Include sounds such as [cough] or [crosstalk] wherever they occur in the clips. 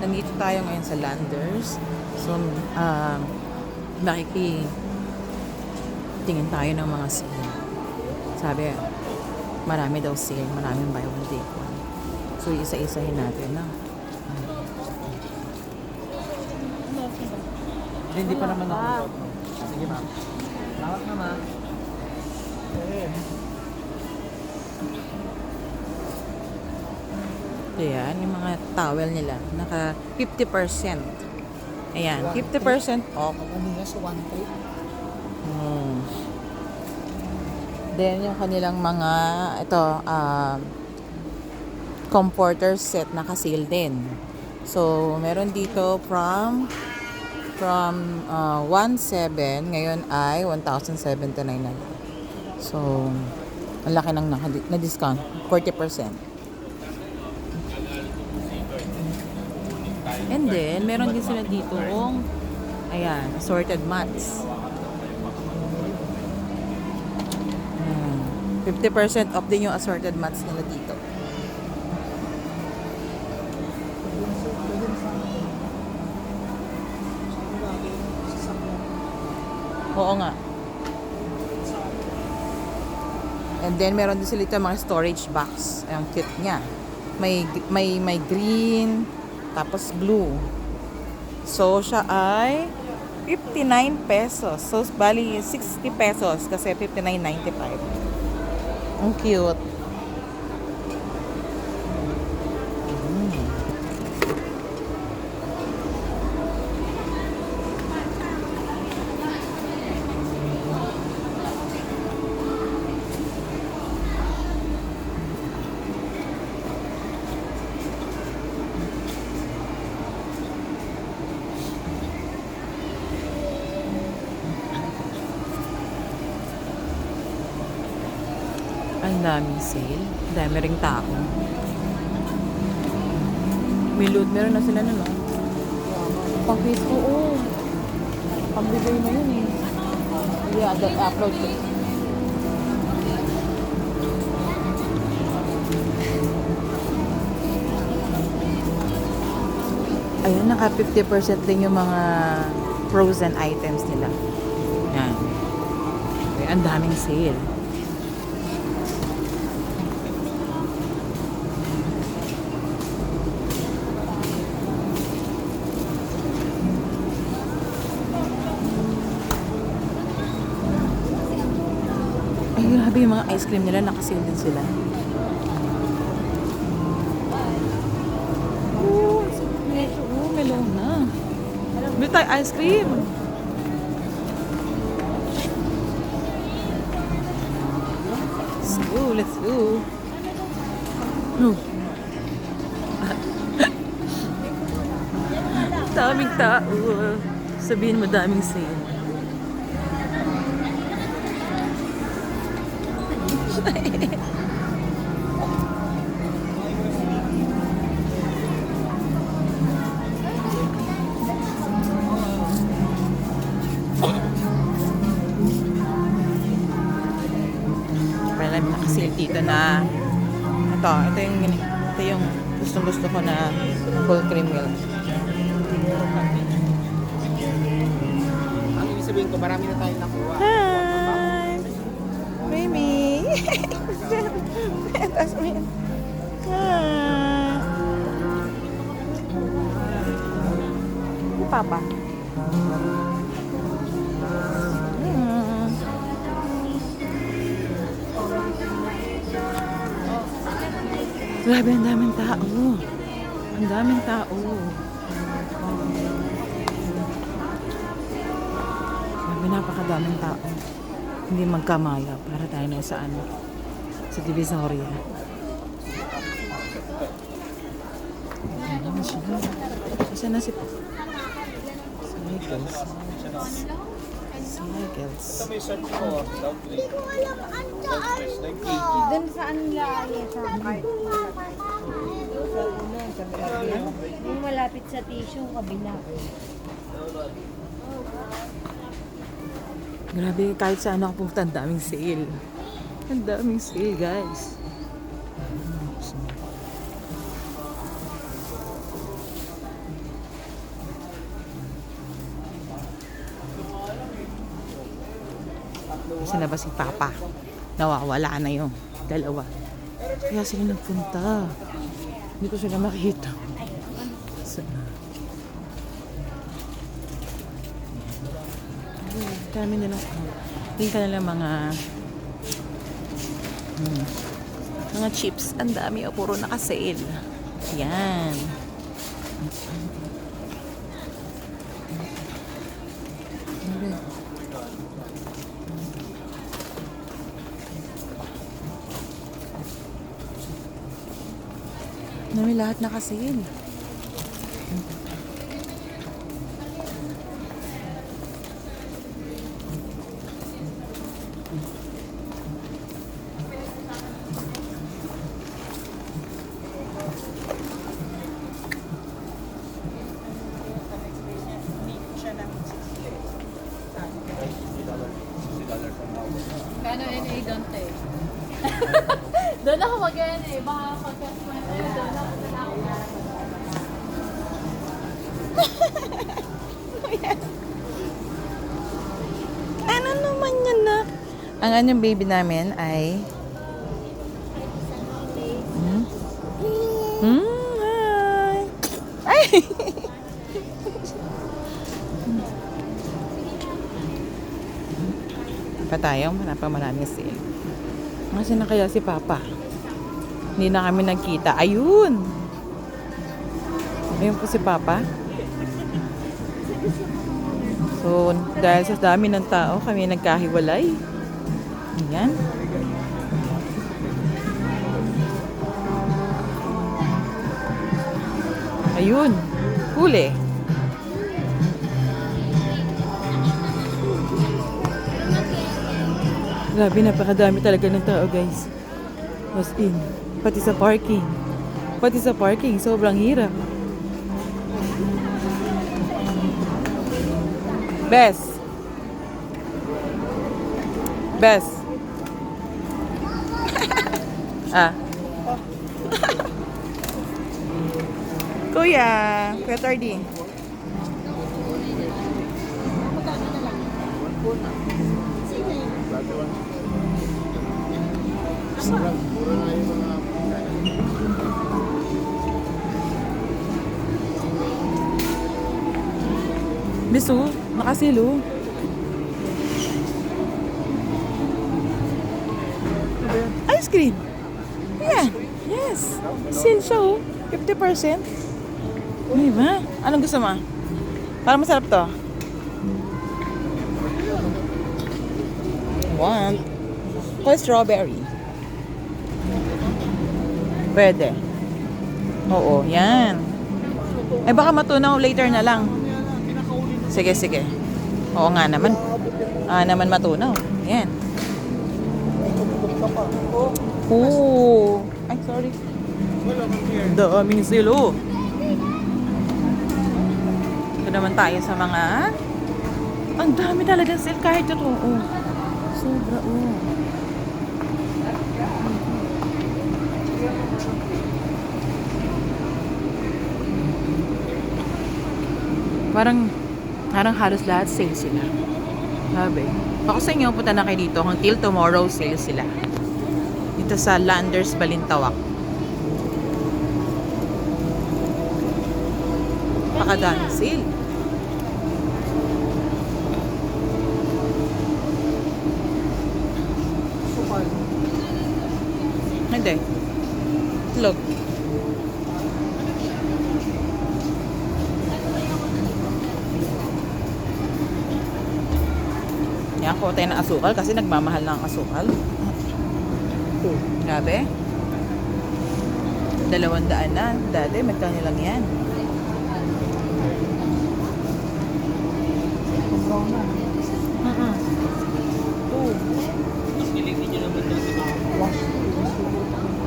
Nandito tayo ngayon sa Landers. So, um, makiki tingin tayo ng mga sale. Sabi, marami daw sale, maraming buy one take one. So, isa-isahin natin na. Hindi pa naman ako. Sige ma'am. Lawak na ma'am. So, yan, yung mga towel nila. Naka 50%. Ayan, 50% off. Ano? Hmm. Then, yung kanilang mga, ito, um, comforter set naka-sale din. So, meron dito from from uh, 1.7 ngayon ay 1,079 na lang. So, ang laki ng na-discount. 40%. And then, meron din sila dito yung ayan, assorted mats. Ayan. 50% off din yung assorted mats nila dito. Oo nga. And then meron din sila dito mga storage box. Ang cute niya. May may may green tapos blue. So siya ay 59 pesos. So bali 60 pesos kasi 59.95. Ang cute. Ang daming sale. Dami ring tao. May loot. Meron na sila nun, no? Pang Facebook, oo. Pang-bigay na yun, eh. Yeah, the upload ko. Ayun, naka 50% din yung mga frozen items nila. Yan. Okay, ang daming sale. Grabe yung mga ice cream nila. Nakasale din sila. Oh, oh, melon na. Bili ice cream. Let's go, let's go. No. [laughs] daming tao. Sabihin mo daming sale. Na ito, ito yung ito yung gustong gusto ko na full cream milk. Ang ibig sabihin ko, marami na tayong nakuha. Hi! Mimi! [laughs] Tasmin. Hi! Papa. Hmm. Grabe, ang daming tao. Ang daming tao. Grabe, napakadaming tao. Hindi magkamaya para tayo na sa ano, sa Divisoria. Ayan na siya. Saan na si Cycles. Cycles. May search ko, down play. Doon saan lagi sa card? Yung malapit sa tissue, kabila. Grabe, kahit saan ako pumunta, ang daming sale. Ang daming sale, guys. Kasi na ba si Papa? Nawawala na yung dalawa. Kaya sila nagpunta. Hindi ko sila makita. Dami nilang Tingin ka nila mga hmm, mga chips. Ang dami o puro naka-sale. Yan. Dami lahat naka-sale. Ako mag-NA. Baka pagka-smart tayo, doon ako na ako. Ano naman yan na? Ang anyong baby namin ay... Hmm? Hmm, hi! Ay! [laughs] pa tayo, wala pa maraming sale. Kasi na kaya si Papa? Hindi na kami nagkita. Ayun! Ayun po si Papa. So, dahil sa dami ng tao, kami nagkahiwalay. Ayan. Ayun. Huli. Grabe, napakadami talaga ng tao, guys. Was in. Pati sa parking. Pati sa parking, sobrang hirap. Bes. Bes. [laughs] ah. [laughs] Kuya, Kuya Tardy. Bisu, nakasilo. Ice cream. Yeah. Yes. Sale siya oh. 50%. Di ba? Anong gusto mo? Para masarap to. Want. Ko strawberry. Pwede. Oo, yan. Eh baka matunaw later na lang. Sige, sige. Oo nga naman. Ah, naman matunaw. Yan. Oo. Ay, sorry. Daming silo. Ito naman tayo sa mga... Ang dami talaga sale kahit ito. Oh. Sobra, oh. Parang, parang halos lahat sale sila. Sabi. Ako sa inyo, punta na kayo dito. Until tomorrow, sale sila. Dito sa Landers, Balintawak. Pakadami sale. Hindi. Itlog. Yan, kuha tayo ng asukal kasi nagmamahal na ang asukal. Grabe. Dalawang daan na. Dati, magkano lang yan. Mm-mm. Oo.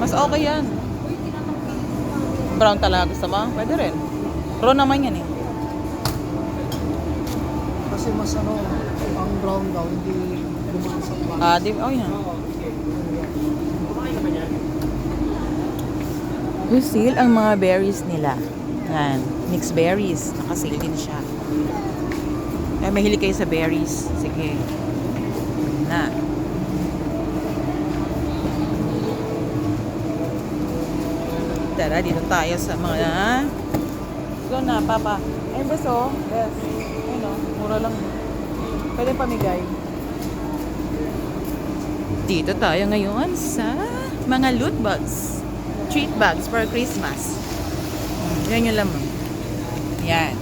Mas okay yan. Brown talaga gusto mo? Pwede rin. Raw naman yan eh. Kasi mas ano, ang brown daw, hindi dumaan sa black. Ah, di, oh yan. Sale ang mga berries nila. Yan. Mixed berries. Nakasale din siya. Kaya mahilig kayo sa berries. Sige. na. Tara, dito tayo sa mga... Ito na, papa. Ayun, bes, oh. Yes. Ayun, oh. Mura lang. Pwede pamigay. Dito tayo ngayon sa mga loot bags. Treat bags for Christmas. Yan yung laman. Yan.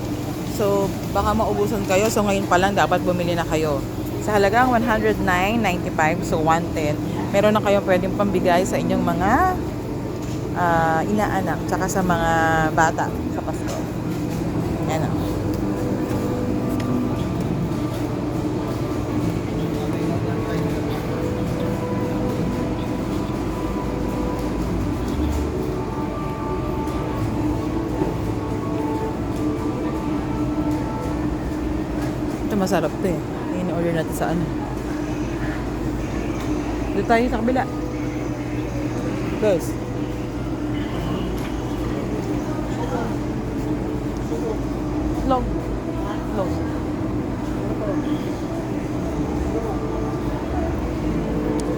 So, baka maubusan kayo. So, ngayon pa lang dapat bumili na kayo. Sa halagang 109.95, so 110, meron na kayong pwedeng pambigay sa inyong mga ah, inaanak, tsaka sa mga bata masarap to eh. Yung order natin sa ano. Dito tayo sa kabila. Guys. Long. Long.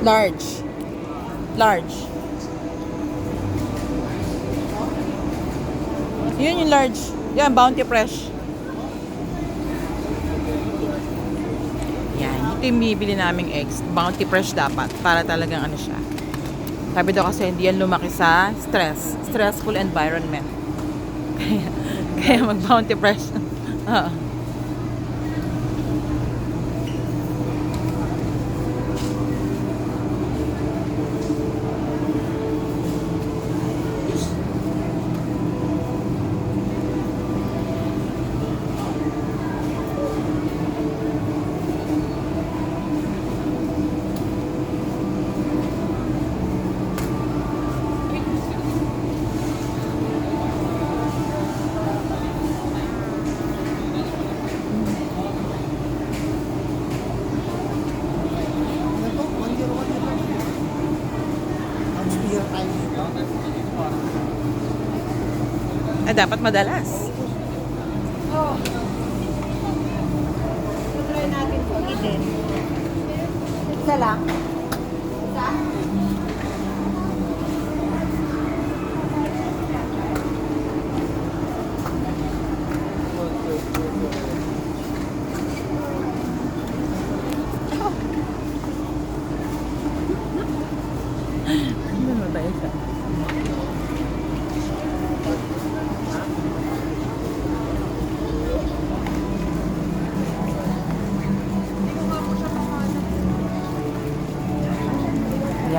Large. Large. Yun yung large. Yan, Bounty Fresh. Yan, ito yung bibili naming eggs. Bounty Fresh dapat. Para talagang ano siya. Sabi daw kasi hindi yan lumaki sa stress. Stressful environment. [laughs] Kaya, kaya mag-bounty fresh. [laughs] Oo. Eh, dapat madalas. Oh. Try natin po. Isa lang. Isa? Ano na tayo siya?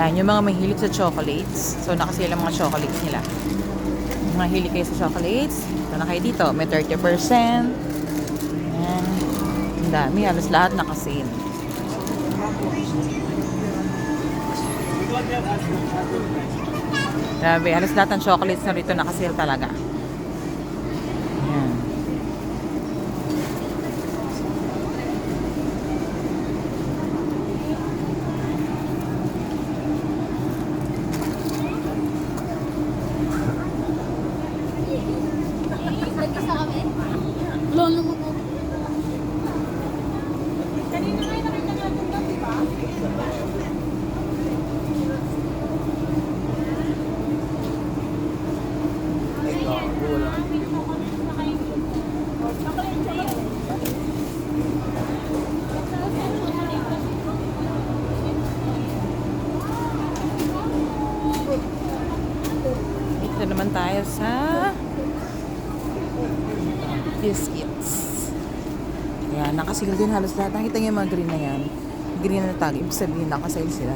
Yan, yung mga mahilig sa chocolates. So, nakasila mga chocolates nila. Yung mga hilig kayo sa chocolates, ito na kayo dito. May 30%. Yan. Ang dami. Halos lahat nakasale. Grabe, halos lahat ng chocolates na rito nakasale talaga. Yan. Dito naman tayo sa biscuits. Ayan, nakasigil din halos lahat. Nakita niyo yung mga green na yan. Green na tag. Ibig sabihin, nakasale sila.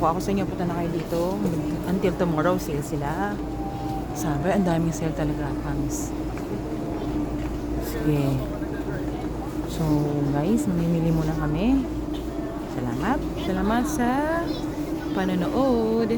Ako ako sa inyo, punta na kayo dito. Until tomorrow, sale sila. Sabi, ang daming sale talaga, promise. Sige. So, guys, mamimili muna kami. Salamat. Salamat sa panonood.